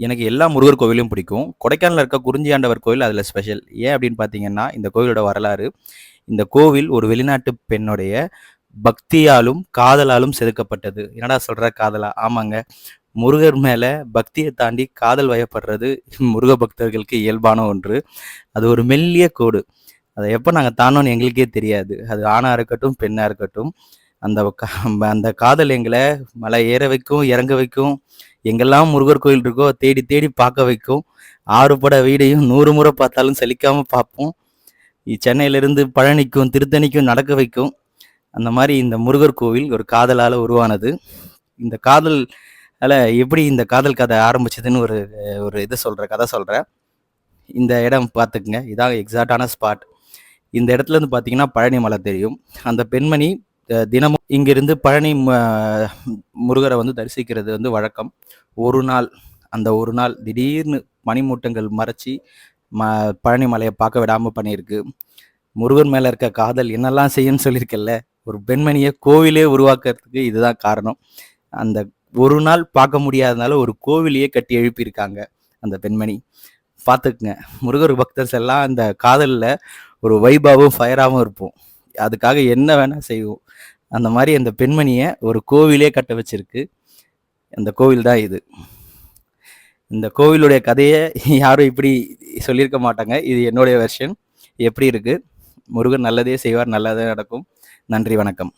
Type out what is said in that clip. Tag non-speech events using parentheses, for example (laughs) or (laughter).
எனக்கு எல்லா முருகர் கோவிலும் பிடிக்கும். கொடைக்கானலில் இருக்க குறிஞ்சியாண்டவர் கோவில் அதில் ஸ்பெஷல் ஏன் அப்படின்னு பார்த்தீங்கன்னா இந்த கோவிலோட வரலாறு இந்த கோவில் ஒரு வெளிநாட்டு பெண்ணுடைய பக்தியாலும் காதலாலும் செதுக்கப்பட்டது. என்னடா சொல்ற காதலா? ஆமாங்க. முருகர் மேலே பக்தியை தாண்டி காதல் வயப்படுறது (laughs) முருக பக்தர்களுக்கு இயல்பான ஒன்று. அது ஒரு மெல்லிய கோடு. அதை எப்போ நாங்கள் தாண்டோன்னு எங்களுக்கே தெரியாது. அது ஆணாக இருக்கட்டும் பெண்ணாக இருக்கட்டும். அந்த அந்த காதல் எங்களை மலை ஏற வைக்கும் இறங்க வைக்கும் எங்கெல்லாம் முருகர் கோயில் இருக்கோ தேடி தேடி பார்க்க வைக்கும். ஆறுபட வீடையும் நூறு முறை பார்த்தாலும் செழிக்காமல் பார்ப்போம். சென்னையிலிருந்து பழனிக்கும் திருத்தணிக்கும் நடக்க வைக்கும். அந்த மாதிரி இந்த முருகர் கோவில் ஒரு காதலால் உருவானது. இந்த காதல் எப்படி இந்த காதல் கதை ஆரம்பிச்சதுன்னு ஒரு ஒரு இது சொல்கிறேன் கதை சொல்கிறேன் இந்த இடம் பார்த்துக்குங்க. இதான் எக்ஸாக்டான ஸ்பாட் இந்த இடத்துல இருந்து பார்த்தீங்கன்னா பழனி மலை தெரியும். அந்த பெண்மணி தினமும் இங்கிருந்து பழனி முருகரை வந்து தரிசிக்கிறது வந்து வழக்கம். ஒரு நாள் அந்த ஒரு நாள் திடீர்னு மணிமூட்டங்கள் மறைச்சி ம பழனி மலையை பார்க்க விடாமல் பண்ணியிருக்கு. முருகன் மேலே இருக்க காதல் என்னெல்லாம் செய்யுன்னு சொல்லியிருக்கல ஒரு பெண்மணியை கோவிலே உருவாக்குறதுக்கு இதுதான் காரணம். அந்த ஒரு நாள் பார்க்க முடியாதனால ஒரு கோவிலையே கட்டி எழுப்பியிருக்காங்க அந்த பெண்மணி. பார்த்துக்குங்க முருகர் பக்தர்ஸ் எல்லாம் அந்த காதலில் ஒரு வைபாவும் ஃபயராகவும் இருப்போம். அதுக்காக என்ன வேணால் செய்வோம். அந்த மாதிரி அந்த பெண்மணியை ஒரு கோவிலே கட்ட வச்சிருக்கு. அந்த கோவில் தான் இது. இந்த கோவிலுடைய கதையை யாரும் இப்படி சொல்லியிருக்க மாட்டாங்க. இது என்னுடைய வெர்ஷன் எப்படி இருக்குது முருகன் நல்லதே செய்வார் நல்லதே நடக்கும். நன்றி வணக்கம்.